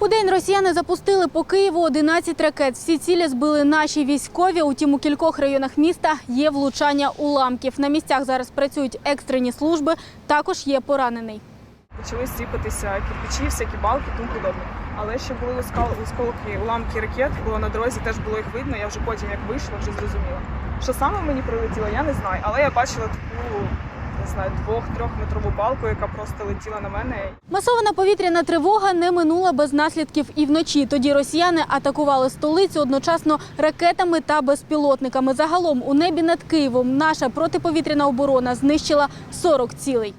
У день росіяни запустили по Києву 11 ракет. Всі цілі збили наші військові. Утім, у кількох районах міста є влучання уламків. На місцях зараз працюють екстрені служби. Також є поранений. почали сіпатися кирпичі, всякі балки, тому подобне. Але ще були осколки, уламки ракет, було на дорозі, теж було їх видно. Я вже потім, як вийшла, вже зрозуміла. Що саме мені прилетіло, я не знаю. Але я бачила таку, не знаю, двох-трьох метрову балку, яка просто летіла на мене. Масована повітряна тривога не минула без наслідків і вночі. Тоді росіяни атакували столицю одночасно ракетами та безпілотниками. Загалом у небі над Києвом наша протиповітряна оборона знищила 40 цілей.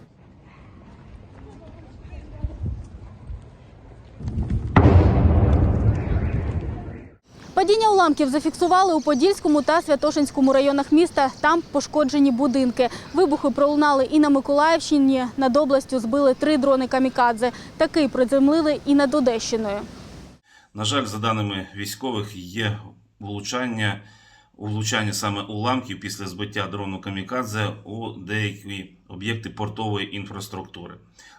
Падіння уламків зафіксували у Подільському та Святошинському районах міста. Там пошкоджені будинки. Вибухи пролунали і на Миколаївщині. Над областю збили три дрони камікадзе. Такий приземлили і над Одещиною. На жаль, за даними військових, є влучання, влучання саме уламків після збиття дрону Камікадзе у деякі об'єкти портової інфраструктури.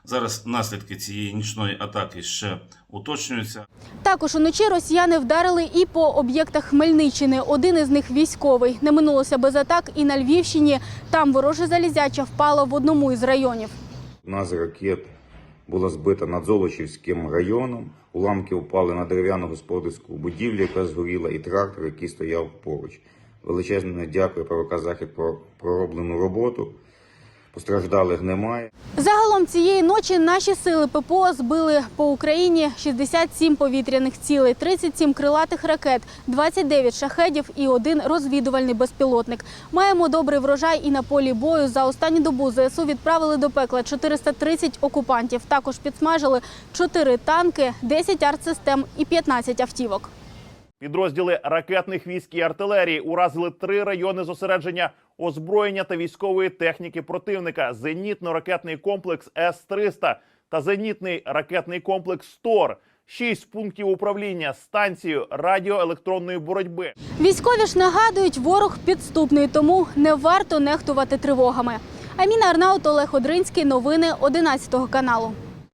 Зараз наслідки цієї нічної атаки ще уточнюються. Також уночі росіяни вдарили і по об'єктах Хмельниччини. Один із них військовий. Не минулося без атак і на Львівщині. Там вороже залізяча впало в одному із районів. Одна з ракет була збита над Золочівським районом. Уламки впали на дерев'яну господарську будівлю, яка згоріла, і трактор, який стояв поруч. Величезне дякую ПВК Захід про пророблену роботу. Постраждалих немає. Загалом цієї ночі наші сили ППО збили по Україні 67 повітряних цілей, 37 крилатих ракет, 29 шахедів і один розвідувальний безпілотник. Маємо добрий врожай і на полі бою. За останню добу ЗСУ відправили до пекла 430 окупантів. Також підсмажили 4 танки, 10 артсистем і 15 автівок. Підрозділи ракетних військ і артилерії уразили три райони зосередження озброєння та військової техніки противника: зенітно-ракетний комплекс С-300 та зенітний ракетний комплекс СТОР, шість пунктів управління, станцію радіоелектронної боротьби. Військові ж нагадують, ворог підступний, тому не варто нехтувати тривогами. Аміна Арнаут, Олег Одринський. Новини 11 каналу.